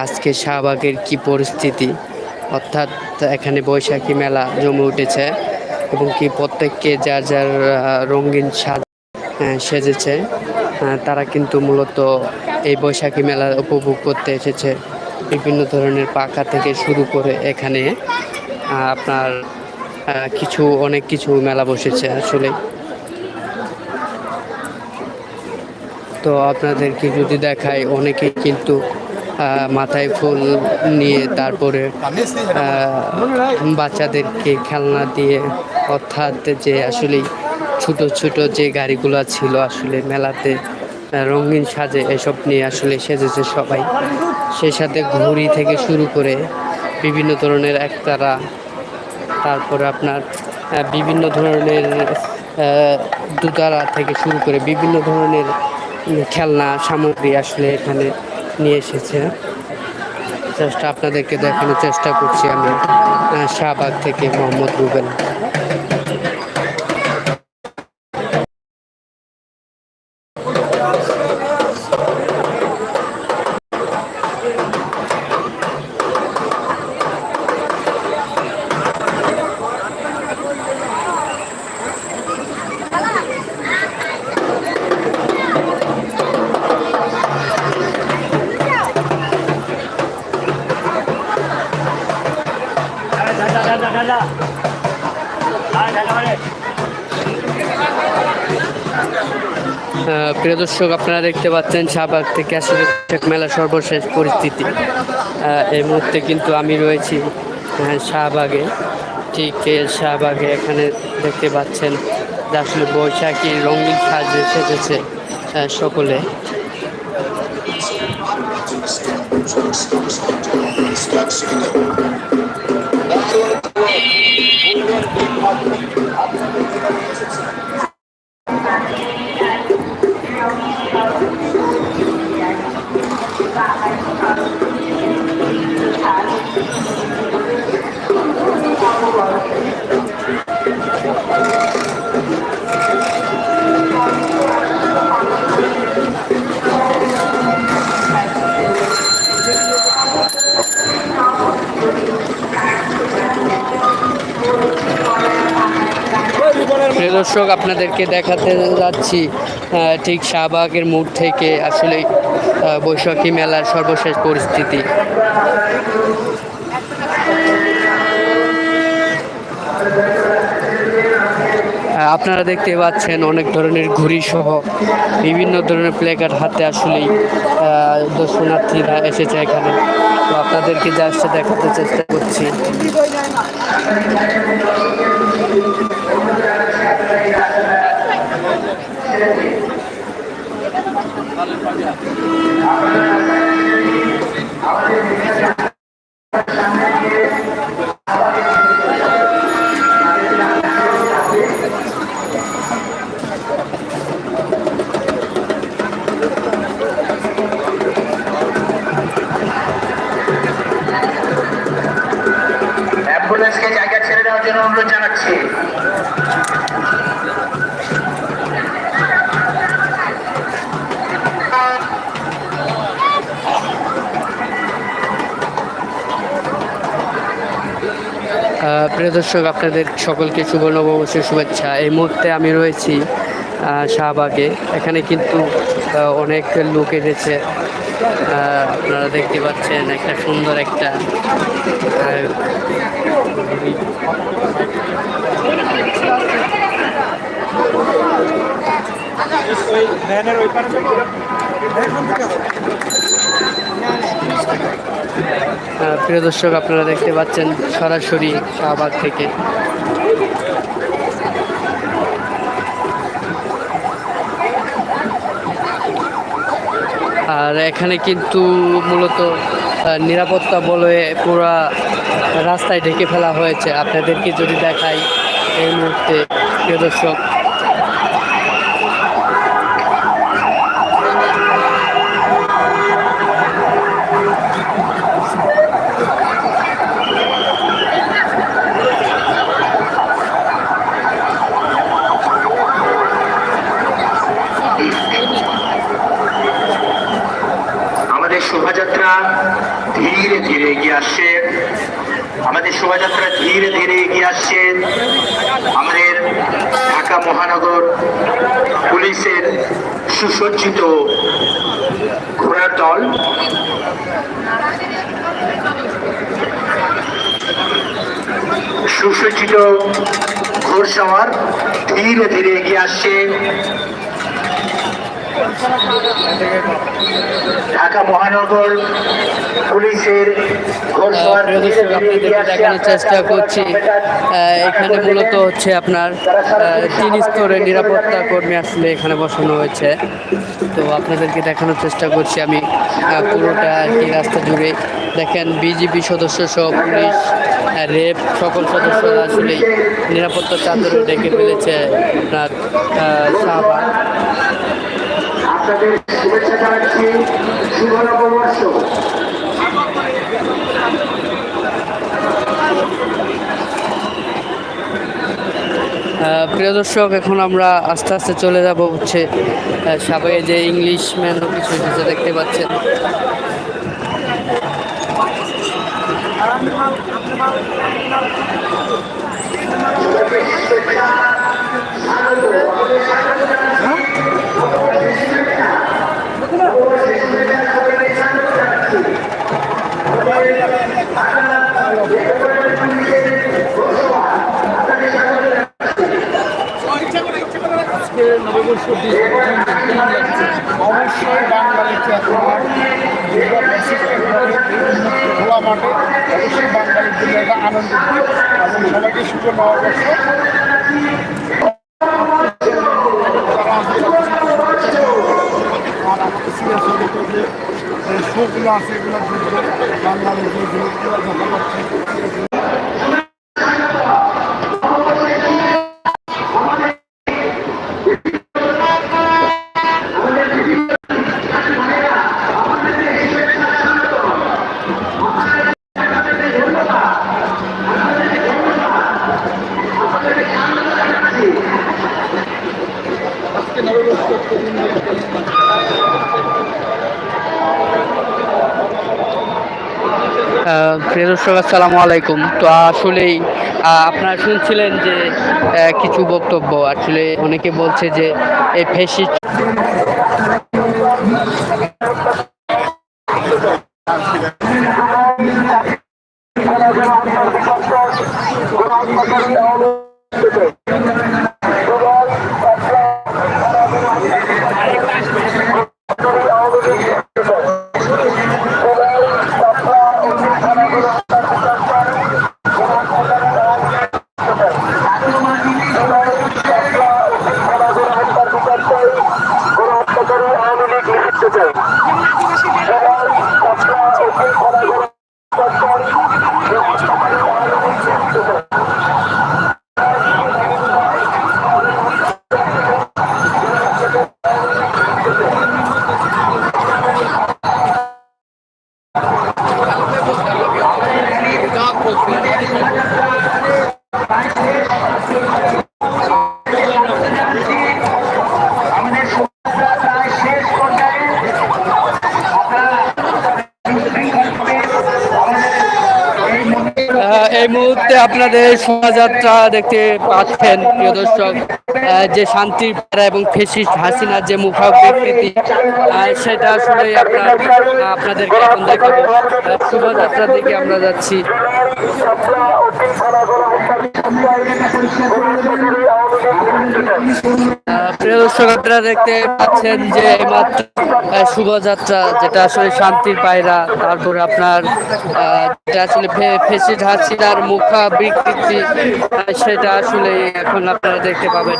আজকে শাহবাগের কি পরিস্থিতি? অর্থাৎ এখানে বৈশাখী মেলা জমে উঠেছে এবং কি প্রত্যেককে যার যার রঙিন সাজ সেজেছে তারা কিন্তু মূলত এই বৈশাখী মেলা উপভোগ করতে এসেছে। বিভিন্ন ধরনের পাখা থেকে শুরু করে এখানে আপনার কিছু, অনেক কিছু মেলা বসেছে আসলে। তো আপনাদেরকে যদি দেখায় অনেকেই কিন্তু মাথায় ফুল নিয়ে তারপরে বাচ্চাদেরকে খেলনা দিয়ে, অর্থাৎ যে আসলে ছোট ছোট যে গাড়িগুলো ছিল আসলে মেলাতে রঙিন সাজে এসব নিয়ে আসলে সেজেছে সবাই। সেই সাথে ঘুড়ি থেকে শুরু করে বিভিন্ন ধরনের একতারা, তারপরে আপনার বিভিন্ন ধরনের দুতারা থেকে শুরু করে বিভিন্ন ধরনের খেলনা সামগ্রী আসলে এখানে এসেছে। জাস্ট আপনাদেরকে দেখানোর চেষ্টা করছি আমি। শাহবাগ থেকে মোহাম্মদ রুবেল। প্রিয় দর্শক আপনারা দেখতে পাচ্ছেন শাহবাগ থেকে আসলে মেলা সর্বশেষ পরিস্থিতি। এই মুহূর্তে কিন্তু আমি রয়েছি আহ, শাহবাগে। ঠিক শাহবাগে এখানে দেখতে পাচ্ছেন যে আসলে বৈশাখী রঙিন সাজে সেজেছে আহ, সকলে প্রিয় দর্শক, আপনাদেরকে দেখাতে যাচ্ছি ঠিক শাহবাগের মুখ থেকে আসলে বৈশাখী মেলার সর্বশেষ পরিস্থিতি। আপনারা দেখতে পাচ্ছেন অনেক ধরনের ঘুড়ি সহ বিভিন্ন ধরনের প্লেকার্ড হাতে আসলেই দর্শনার্থীরা এসেছে এখানে। তো আপনাদেরকে জাস্ট দেখাতে চেষ্টা করছি। অ্যাম্বুলেন্সকে প্রিয় দর্শক আপনাদের সকলকে শুভ নববর্ষের শুভেচ্ছা। এই মুহূর্তে আমি রয়েছি শাহবাগে। এখানে কিন্তু অনেক লোক এসেছে। আপনারা দেখতে পাচ্ছেন একটা সুন্দর একটা আহ, আহ, প্রিয় দর্শক, আপনারা দেখতে পাচ্ছেন সরাসরি শাহবাগ থেকে। আর এখানে কিন্তু মূলত নিরাপত্তা বলে পুরা রাস্তায় ঢেকে ফেলা হয়েছে। আপনাদেরকে যদি দেখাই এই মুহূর্তে, প্রিয় দর্শক আমাদের শোভাযাত্রা ধীরে ধীরে আসছে। আমাদের শোভাযাত্রা ধীরে ধীরে এগিয়ে আসছে। আমাদের ঢাকা মহানগর পুলিশের সুসজ্জিত ঘোড়ার দল। সুসজ্জিত ঘোড়সাওয়ার ধীরে ধীরে এগিয়ে আসছে। ঢাকা মহানগর পুলিশের। দেখানোর চেষ্টা করছি। এখানে মূলত হচ্ছে আপনার তিন স্তরের নিরাপত্তা কর্মী আসলে এখানে বসানো হয়েছে। তো আপনাদেরকে দেখানোর চেষ্টা করছি আমি পুরোটা আর কি রাস্তা জুড়ে। দেখেন বিজিবি সদস্য সহ পুলিশ রেপ সকল সদস্যরা আসলে নিরাপত্তা চাদরে ডেকে ফেলেছে আপনার শাহবাগ। আপনাদের শুভেচ্ছা জানাচ্ছি শুভ নববর্ষ প্রিয় দর্শক এখন আমরা আস্তে আস্তে চলে যাব হচ্ছে সবাই যে ইংলিশ ম্যানও কিছু কিছু দেখতে পাচ্ছেন। আজকে অবশ্যই বাঙালি চেতনার দুর্গা প্রসিদ্ধ খোলা মাঠে আনন্দ এবং সবাইকে শুভ নববর্ষ আর আমাদের সিরিয়াস যে শোগুলো আছে এগুলো প্রিয় দর্শক, আসসালামু আলাইকুম। তো আসলেই আপনারা শুনছিলেন যে কিছু বক্তব্য। আসলে অনেকে বলছে যে, এই ফেসি এই মুহূর্তে আপনাদের শোভাযাত্রা দেখতে পাচ্ছেন প্রিয় দর্শক। যে শান্তির পাড়া এবং ফেসিস্ট হাসিনার যে মুখাবৃত্তি আহ, সেটা আসলে আপনার আপনাদেরকে এখন দেখাবো। শোভাযাত্রার শোভাযাত্রা দিকে আমরা যাচ্ছি। প্রিয় দর্শক দেখতে পাচ্ছেন যে এইমাত্র শুভযাত্রা যেটা আসলে শান্তির পায়রা তারপরে আপনার যেটা আসলে ফেসি হাসিনার মুখা বিকৃতি সেটা আসলে এখন আপনারা দেখতে পাবেন।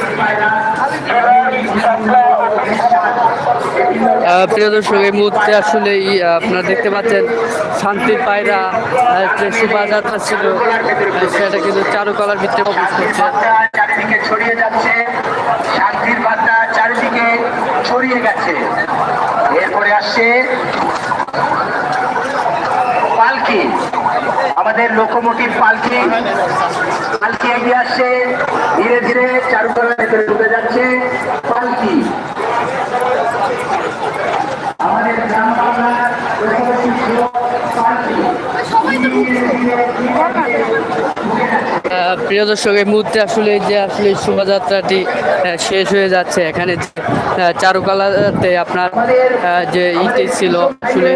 আহ, প্রিয় দর্শক, এই মুহূর্তে আসলে আপনারা দেখতে পাচ্ছেন শান্তির পায়রা যে শোভাযাত্রা ছিল সেটা কিন্তু চারুকলার ভিতরে প্রবেশ করছে। শান্তির বার্তা চারিদিকে ছড়িয়ে গেছে। এরপরে আসছে পালকি, আমাদের লোকোমোটিভ পালকি। পালকি এগিয়ে আসছে, ধীরে ধীরে চারুকলার ভেতরে ঢুকে যাচ্ছে। প্রিয় দর্শক, এই মুহূর্তে আসলে যে আসলে শোভাযাত্রাটি শেষ হয়ে যাচ্ছে, এখানে চারুকলাতে আপনার যে ইটি ছিল, আসলে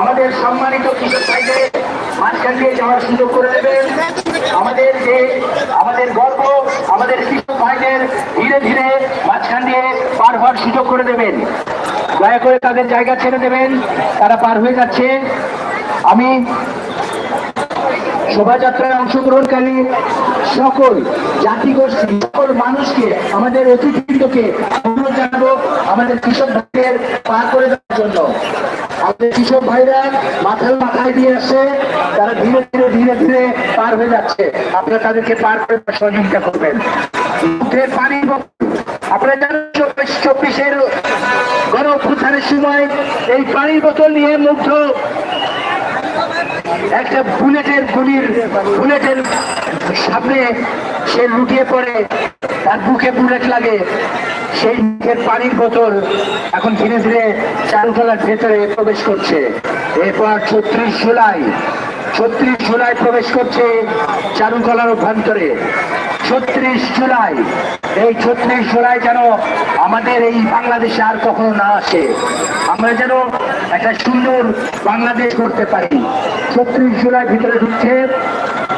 আমাদের সম্মানিত মাঝখান দিয়ে যাওয়ার সুযোগ করে দেবেন। আমাদের যে, আমাদের আমাদের ভাইদের ধীরে ধীরে মাঝখান দিয়ে পার হওয়ার সুযোগ করে দেবেন। দয়া করে তাদের জায়গা ছেড়ে দেবেন, তারা পার হয়ে যাচ্ছে। আমি শোভাযাত্রায় অংশগ্রহণকারী সকল জাতিগোষ্ঠী সকল মানুষকে, আমাদের অতিথিবৃন্দকে অনুরোধ জানাব আমাদের কৃষক ভাইদের পার করে দেওয়ার জন্য। আমাদের কৃষক ভাইরা মাথায় মাথায় দিয়ে আসে তারা ধীরে ধীরে ধীরে ধীরে পার হয়ে যাচ্ছে। আপনারা তাদেরকে পার করে সহযোগিতা করবেন। বোতল। আপনারা জানেন চব্বিশ, চব্বিশের গণ সময় এই পানির বোতল নিয়ে মুগ্ধ একটা বুলেটের গুলির, বুলেটের সামনে সে লুটিয়ে পড়ে, তার বুকে বুলেট লাগে। সেই নিজের পানির বোতল এখন ধীরে ধীরে চারুতলার ভেতরে প্রবেশ করছে। এরপর ছত্রিশ জুলাই ছত্রিশ জুলাই প্রবেশ করছে চারুকলার অভ্যন্তরে। ছত্রিশ জুলাই। এই ছত্রিশ জুলাই যেন আমাদের এই বাংলাদেশে আর কখনো না আসে। আমরা যেন একটা সুন্দর বাংলাদেশ করতে পারি। ছত্রিশ জুলাই ভিতরে ঢুকছে